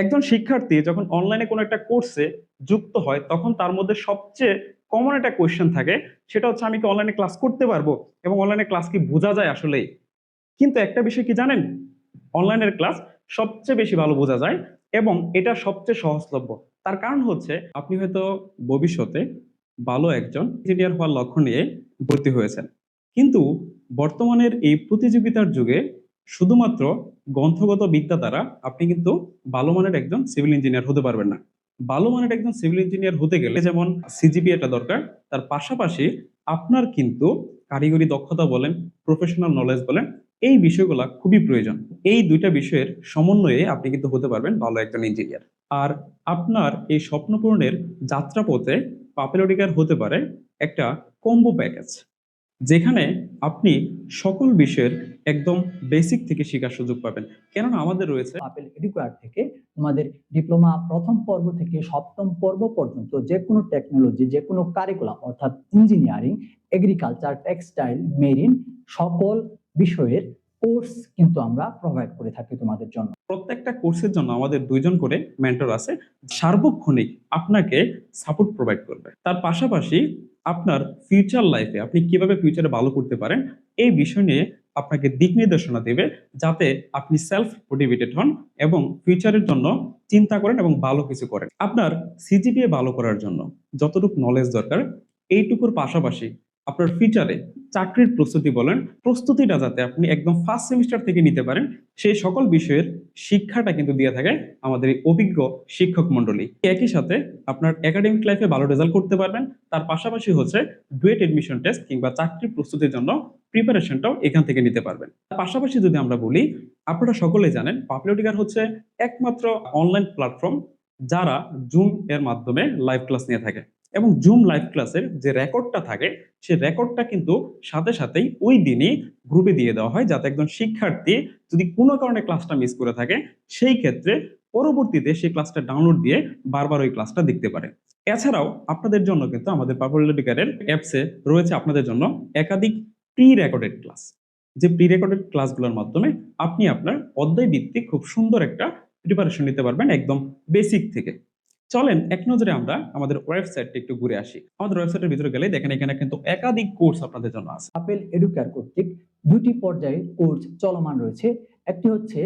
একজন শিক্ষার্থী যখন অনলাইনে কোনো একটা কোর্সে যুক্ত হয়, তখন তার মধ্যে সবচেয়ে কমন একটা কোয়েশ্চেন থাকে, সেটা হচ্ছে আমি কি অনলাইনে ক্লাস করতে পারব? এবং অনলাইনে ক্লাস কি বোঝা যায় আসলেই? কিন্তু একটা বিষয় কি জানেন? অনলাইনের ক্লাস সবচেয়ে বেশি ভালো বোঝা যায় এবং এটা সবচেয়ে সহজলভ্য। তার কারণ হচ্ছে, আপনি হয়তো ভবিষ্যতে ভালো একজন ইঞ্জিনিয়ার হওয়ার লক্ষ্য নিয়ে ভর্তি হয়েছেন। কিন্তু বর্তমানের এই প্রতিযোগিতার যুগে শুধুমাত্র গ্রন্থগত বিদ্যা দ্বারা আপনি কিন্তু ভালো মানের একজন সিভিল ইঞ্জিনিয়ার হতে পারবেন না। ভালো মানের একজন সিভিল ইঞ্জিনিয়ার হতে গেলে যেমন সিজিপিএটা দরকার, তার পাশাপাশি আপনার কিন্তু কারিগরি দক্ষতা বলেন প্রফেশনাল নলেজ বলেন, এই বিষয়গুলো খুবই প্রয়োজন। এই দুইটা বিষয়ের সমন্বয়ে আপনি কিন্তু হতে পারবেন ভালো একজন ইঞ্জিনিয়ার আর আপনার এই স্বপ্ন পূরণের যাত্রাপথে পাপেলোডিকার হতে পারে একটা কম্বো প্যাকেজ যেখানে আপনি সকল বিষয়ের একদম বেসিক থেকে শেখার সুযোগ পাবেন। কেননা আমাদের রয়েছে আপেল এডুকেয়ার থেকে তোমাদের ডিপ্লোমা প্রথম পর্ব থেকে সপ্তম পর্ব পর্যন্ত যে কোনো টেকনোলজি যে কোনো কারিকুলাম অর্থাৎ ইঞ্জিনিয়ারিং এগ্রিকালচার টেক্সটাইল মেরিন সকল বিষয়ের কোর্স কিন্তু আমরা প্রোভাইড করে থাকি তোমাদের জন্য। প্রত্যেকটা কোর্সের জন্য আমাদের দুইজন করে মেন্টর আছে। সার্বক্ষণিক আপনাকে সাপোর্ট প্রোভাইড করবে। তার পাশাপাশি আপনার ফিউচার লাইফে আপনি কীভাবে ফিউচারে ভালো করতে পারেন, এই বিষয় নিয়ে আপনাকে দিক নির্দেশনা দেবে যাতে আপনি সেলফ মোটিভেটেড হন এবং ফিউচারের জন্য চিন্তা করেন এবং ভালো কিছু করেন। আপনার সিজিপিএ ভালো করার জন্য যতটুকু নলেজ দরকার, এইটুকুর পাশাপাশি আপনার ফিউচারে চাকরির প্রস্তুতি বলেন, প্রস্তুতিটা যাতে আপনি একদম ফার্স্ট সেমিস্টার থেকে নিতে পারেন, সেই সকল বিষয়ের শিক্ষাটা কিন্তু দিয়ে থাকে আমাদের এই অভিজ্ঞ শিক্ষক মন্ডলী একই সাথে আপনার একাডেমিক লাইফে ভালো রেজাল্ট করতে পারবেন, তার পাশাপাশি হচ্ছে ডুয়েট এডমিশন টেস্ট কিংবা চাকরির প্রস্তুতির জন্য প্রিপারেশনটাও এখান থেকে নিতে পারবেন। তার পাশাপাশি যদি আমরা বলি, আপনারা সকলেই জানেন পাপুলারিকার হচ্ছে একমাত্র অনলাইন প্ল্যাটফর্ম যারা জুম এর মাধ্যমে লাইভ ক্লাস নিয়ে থাকে। এবং জুম লাইভ ক্লাসের যে রেকর্ডটা থাকে, সে রেকর্ডটা কিন্তু সাথে সাথেই ওই দিনই গ্রুপে দিয়ে দেওয়া হয়, যাতে একজন শিক্ষার্থী যদি কোনো কারণে ক্লাসটা মিস করে থাকে, সেই ক্ষেত্রে পরবর্তীতে সেই ক্লাসটা ডাউনলোড দিয়ে বারবার ওই ক্লাসটা দেখতে পারে। এছাড়াও আপনাদের জন্য কিন্তু আমাদের পাপুলারিকারের অ্যাপসে রয়েছে আপনাদের জন্য একাধিক প্রি রেকর্ডেড ক্লাস যে প্রি রেকর্ডেড ক্লাসগুলোর মাধ্যমে আপনি আপনার অধ্যায় ভিত্তিক খুব সুন্দর একটা প্রিপারেশন নিতে পারবেন একদম বেসিক থেকে। চলেন এক নজরে আমরা আমাদের ওয়েবসাইটটা একটু ঘুরে আসি। আমাদের ওয়েবসাইটের ভিতরে গেলে দেখেন এখানে কিন্তু একাধিক কোর্স আপনাদের জন্য আছে। আপেল এডুকেয়ার কর্তৃক দুটি পর্যায়ে কোর্স চলমান রয়েছে। একটি হচ্ছে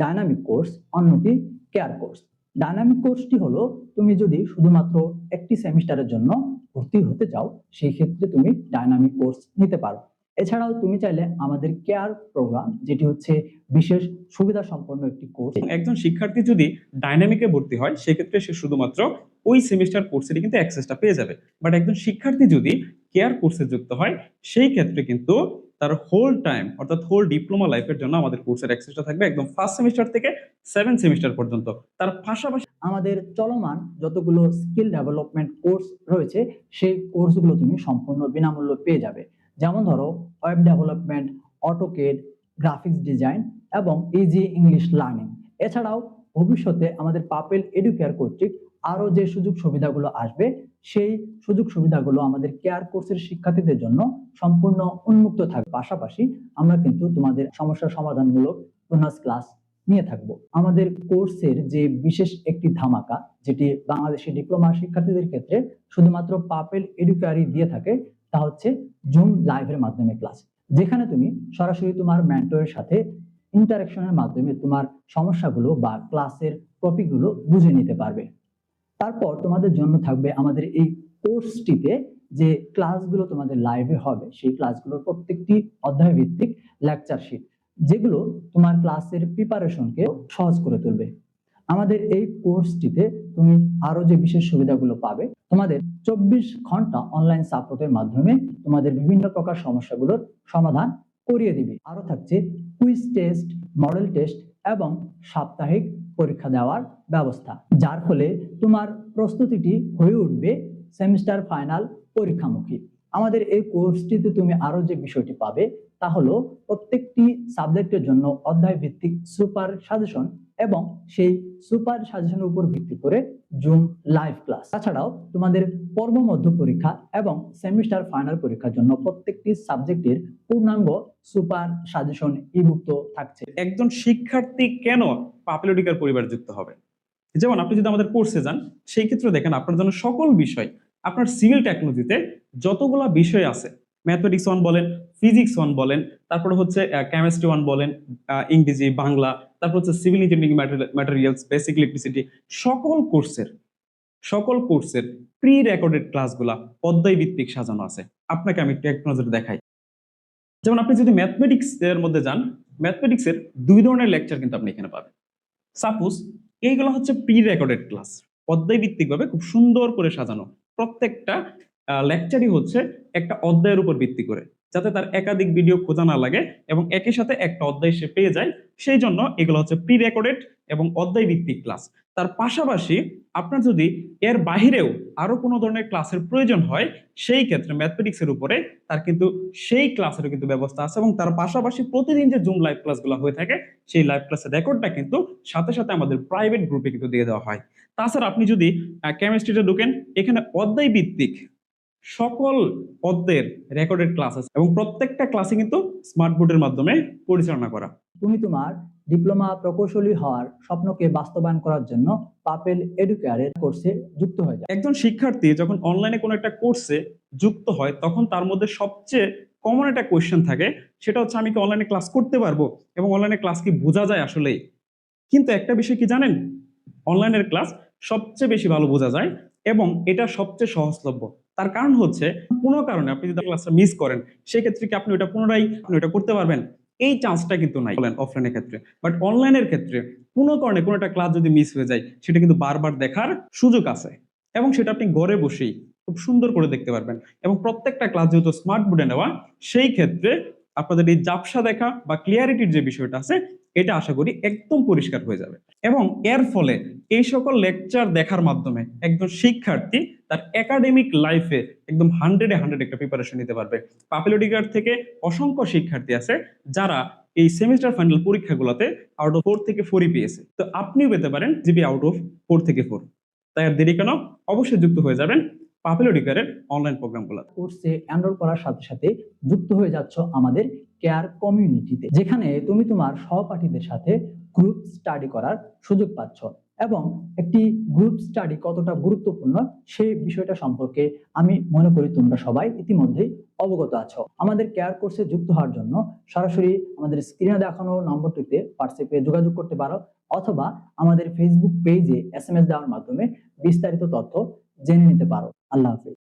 ডায়নামিক কোর্স অন্যটি কেয়ার কোর্স ডায়নামিক কোর্সটি হলো, তুমি যদি শুধুমাত্র একটি সেমিস্টারের জন্য ভর্তি হতে চাও, সেই ক্ষেত্রে তুমি ডায়নামিক কোর্স নিতে পারো। এছাড়াও তুমি চাইলে আমাদের কেয়ার প্রোগ্রাম যেটি হচ্ছে বিশেষ সুবিধা সম্পন্ন একটি কোর্স একজন শিক্ষার্থী যদি ডাইনামিকে ভর্তি হয় সেক্ষেত্রে সে শুধুমাত্র ওই সেমিস্টার কোর্সেরই কিন্তু অ্যাক্সেসটা পেয়ে যাবে। বাট একজন শিক্ষার্থী যদি কেয়ার কোর্সে যুক্ত হয় সেই ক্ষেত্রে কিন্তু তার হোল টাইম অর্থাৎ হোল ডিপ্লোমা লাইফের জন্য আমাদের কোর্সের অ্যাক্সেসটা থাকবে একদম ফার্স্ট সেমিস্টার থেকে সেভেন সেমিস্টার পর্যন্ত। তার পাশাপাশি আমাদের চলমান যতগুলো স্কিল ডেভেলপমেন্ট কোর্স রয়েছে সেই কোর্সগুলো তুমি সম্পূর্ণ বিনামূল্যে পেয়ে যাবে। যেমন ধরো web development AutoCAD graphics design এবং ইজি ইংলিশ লার্নিং এছাড়াও ভবিষ্যতে আমাদের পাপেল এডুকেয়ার কর্তৃক আরও যে সুযোগ সুবিধাগুলো আসবে, সেই সুযোগ সুবিধাগুলো আমাদের কেয়ার কোর্সের শিক্ষার্থীদের জন্য সম্পূর্ণ উন্মুক্ত থাকবে। পাশাপাশি আমরা কিন্তু তোমাদের সমস্যা সমাধানমূলক বোনাস ক্লাস নিয়ে থাকব। আমাদের কোর্সের যে বিশেষ একটি ধামাকা, যেটি বাংলাদেশের ডিপ্লোমা শিক্ষার্থীদের ক্ষেত্রে শুধুমাত্র পাপেল এডুকেয়ারই দিয়ে থাকে তা হচ্ছে জুম লাইভের মাধ্যমে ক্লাস যেখানে তুমি সরাসরি তোমার মেন্টরের সাথে ইন্টারাকশনের মাধ্যমে তোমার সমস্যাগুলো বা ক্লাসের টপিকগুলো বুঝে নিতে পারবে। তারপর তোমাদের জন্য থাকবে আমাদের এই কোর্সটিতে যে ক্লাসগুলো তোমাদের লাইভে হবে, সেই ক্লাসগুলোর প্রত্যেকটি অধ্যায় ভিত্তিক লেকচার শিট যেগুলো তোমার ক্লাসের প্রিপারেশনকে সহজ করে তুলবে। আমাদের এই কোর্সটিতে তুমি আরও যে বিশেষ সুবিধাগুলো পাবে, তোমাদের চব্বিশ ঘণ্টা অনলাইন সাপোর্টের মাধ্যমে তোমাদের বিভিন্ন প্রকার সমস্যাগুলোর সমাধান করিয়ে দিবে। আরও থাকছে কুইজ টেস্ট মডেল টেস্ট এবং সাপ্তাহিক পরীক্ষা দেওয়ার ব্যবস্থা, যার ফলে তোমার প্রস্তুতিটি হয়ে উঠবে সেমিস্টার ফাইনাল পরীক্ষামুখী। আমাদের এই কোর্সটিতে তুমি আরও যে বিষয়টি পাবে তা হলো প্রত্যেকটি সাবজেক্টের জন্য অধ্যায় ভিত্তিক সুপার সাজেশন এবং সেই সুপার সাজেশনের উপর ভিত্তি করে জুম লাইভ ক্লাস। তাছাড়াও তোমাদের পর্ব মধ্য পরীক্ষা এবং সেমিস্টার ফাইনাল পরীক্ষার জন্য প্রত্যেকটি সাবজেক্টের পূর্ণাঙ্গ সুপার সাজেশন ইভুক্ত থাকছে। একজন শিক্ষার্থী কেন পাপুলারিকার পরিবার যুক্ত হবে? যেমন আপনি যদি আমাদের কোর্সে যান, সেই ক্ষেত্রে দেখেন আপনার জন্য সকল বিষয়, আপনার সিভিল টেকনোলজিতে যতগুলা বিষয় আছে ম্যাথমেটিক্স ওয়ান বলেন ফিজিক্স ওয়ান বলেন, তারপরে হচ্ছে কেমিস্ট্রি ওয়ান বলেন ইংরেজি বাংলা, তারপর হচ্ছে civil engineering materials basic electricity সকল কোর্সের সকল কোর্সের প্রি রেকর্ডেড ক্লাসগুলা অধ্যায় ভিত্তিক সাজানো আছে। আপনাকে আমি নজরে দেখাই। যেমন আপনি যদি ম্যাথমেটিক্স এর মধ্যে যান ম্যাথমেটিক্স এর দুই ধরনের লেকচার কিন্তু আপনি এখানে পাবেন। সাপোজ এইগুলো হচ্ছে প্রি রেকর্ডেড ক্লাস অধ্যায় ভিত্তিক ভাবে খুব সুন্দর করে সাজানো। প্রত্যেকটা লেকচারই হচ্ছে একটা অধ্যায়ের উপর ভিত্তি করে, যাতে তার একাধিক ভিডিও খোঁজা না লাগে এবং একই সাথে একটা অধ্যায় সে পেয়ে যায়। সেই জন্য এগুলো হচ্ছে প্রি রেকর্ডেড এবং অধ্যায় ভিত্তিক ক্লাস তার পাশাপাশি আপনার যদি এর বাহিরেও আরও কোনো ধরনের ক্লাসের প্রয়োজন হয়, সেই ক্ষেত্রে ম্যাথমেটিক্স এর উপরে তার কিন্তু সেই ক্লাসেরও কিন্তু ব্যবস্থা আছে এবং তার পাশাপাশি প্রতিদিন যে জুম লাইভ ক্লাসগুলো হয়ে থাকে, সেই লাইভ ক্লাসের রেকর্ডটা কিন্তু সাথে সাথে আমাদের প্রাইভেট গ্রুপে কিন্তু দিয়ে দেওয়া হয়। তাছাড়া আপনি যদি কেমিস্ট্রিতে ঢুকেন, এখানে অধ্যায় ভিত্তিক সকল পদ্মের রেকর্ডেড ক্লাস আছে এবং প্রত্যেকটা ক্লাসে কিন্তু স্মার্ট বোর্ডের মাধ্যমে পরিচালনা করা। তুমি তোমার ডিপ্লোমা প্রকৌশলী হওয়ার স্বপ্নকে বাস্তবায়ন করার জন্য পাপেল এডুকেয়ারের কোর্সে যুক্ত হয়ে যায় একজন শিক্ষার্থী যখন অনলাইনে কোনো একটা কোর্সে যুক্ত হয় তখন তার মধ্যে সবচেয়ে কমন একটা কোয়েশ্চেন থাকে সেটা হচ্ছে আমি কি অনলাইনে ক্লাস করতে পারব? এবং অনলাইনে ক্লাস কি বোঝা যায় আসলেই? কিন্তু একটা বিষয় কি জানেন? অনলাইনের ক্লাস সবচেয়ে বেশি ভালো বোঝা যায় এবং এটা সবচেয়ে সহজলভ্য। তার কারণ হচ্ছে কোনো কারণে আপনি যদি ক্লাসটা মিস করেন, সেক্ষেত্রে কি আপনি ওটা পুনরায়, আপনি ওটা করতে পারবেন? এই চান্সটা কিন্তু নাই অফলাইনের ক্ষেত্রে। বাট অনলাইনের ক্ষেত্রে কোনো কারণে কোনো একটা ক্লাস যদি মিস হয়ে যায়, সেটা কিন্তু বারবার দেখার সুযোগ আছে। এবং সেটা আপনি ঘরে বসেই খুব সুন্দর করে দেখতে পারবেন। এবং প্রত্যেকটা ক্লাস যেহেতু স্মার্ট বোর্ডে নেওয়া, সেই ক্ষেত্রে আপনাদের এই জাপসা দেখা বা ক্লিয়ারিটির যে বিষয়টা আছে, এটা আশা করি একদম পরিষ্কার হয়ে যাবে। এবং এর ফলে এই সকল লেকচার দেখার মাধ্যমে একজন শিক্ষার্থী তার একাডেমিক লাইফে একদম হান্ড্রেডে হান্ড্রেড একটা প্রিপারেশন নিতে পারবে। পাপিলোডিকার থেকে অসংখ্য শিক্ষার্থী আছে যারা এই সেমিস্টার ফাইনাল পরীক্ষাগুলোতে আউট অফ ফোর থেকে ফোরই পেয়েছে। তো আপনিও পেতে পারেন জিবি আউট অফ ফোর থেকে ফোর তাই আর দেরি কেন? অবশ্যই যুক্ত হয়ে যাবেন পাপিলোডিকারের অনলাইন প্রোগ্রামগুলো কোর্সে এনরোল করার সাথে সাথে যুক্ত হয়ে যাচ্ছ আমাদের কেয়ার কমিউনিটিতে যেখানে তুমি তোমার সহপাঠীদের সাথে গ্রুপ স্টাডি করার সুযোগ পাচ্ছ। এবং একটি গ্রুপ স্টাডি কতটা গুরুত্বপূর্ণ সেই বিষয়টা সম্পর্কে আমি মনে করি তোমরা সবাই ইতিমধ্যেই অবগত আছো। আমাদের কেয়ার কোর্সে যুক্ত হওয়ার জন্য সরাসরি আমাদের স্ক্রিনে দেখানো নম্বরটিতে হোয়াটসঅ্যাপে যোগাযোগ করতে পারো অথবা আমাদের ফেসবুক পেজে এস এম এস দেওয়ার মাধ্যমে বিস্তারিত তথ্য জেনে নিতে পারো। আল্লাহ হাফিজ।